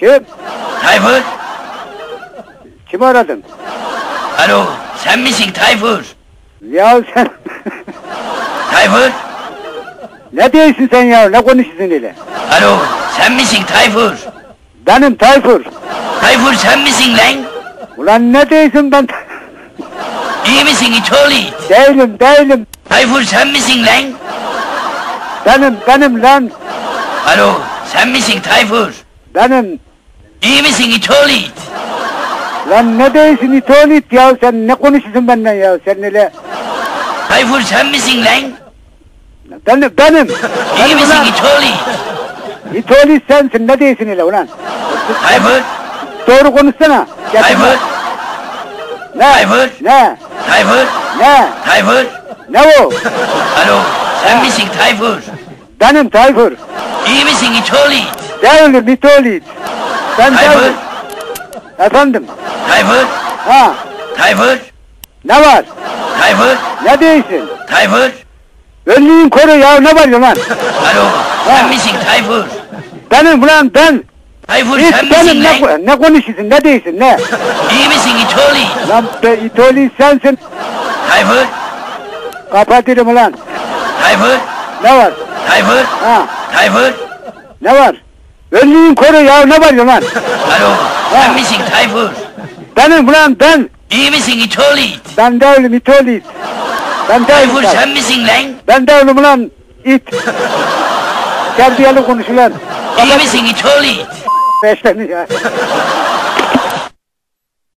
Kim? Tayfur. Kim aradın? Alo sen misin Tayfur? Ya sen... Tayfur. ne diyorsun sen ya? Ne konuşuyorsun öyle? Alo sen misin Tayfur? Benim Tayfur. Tayfur sen misin lan? Ulan ne diyorsun ben? İyi misin İtoli? değilim, değilim. Tayfur sen misin lan? Benim, benim lan. Alo sen misin Tayfur? Benim. İyi misin İtoli? Lan ne diyorsun İtolit ya? Sen ne konuşuyorsun benden ya? Sen öyle... Tayfur sen misin lan? Benim, benim. İyi Benim misin ulan. İtoli? İtolit sensin. Ne diyorsun öyle ulan? Tayfur. Doğru konuşsana. Getir Tayfur. Ne? Tayfur. Ne? Tayfur. Ne? Tayfur. Ne o? Alo sen misin Tayfur? Benim Tayfur. İyi misin İtoli? Değilim İtolit. Ben Tayfur. Efendim? Tayfur. Ha? Tayfur. Ne var? Tayfur. Ne diyorsun? Tayfur. Önlüğün koru ya ne var ya lan? Alo sen misin Tayfur? Benim ulan ben. Tayfur Hiç sen benim misin ne, lan? ne konuşuyorsun ne diyorsun ne? İyi misin İtoli? Lan be İtolit sensin. Tayfur. Kapatırım ulan. Tayfur. Ne var? Tayfur. Ha? Tayfur. Ne var? Önlüğün koru ya ne var ya lan? Alo sen misin Tayfur? Benim ulan ben. İyi misin İtoli? Ben değilim İtolit. Ben değilim. Tayfur ben. sen misin lan? Ben değilim ulan it. Terbiyeli konuş ulan. İyi misin İtoli? Beşlerini ya.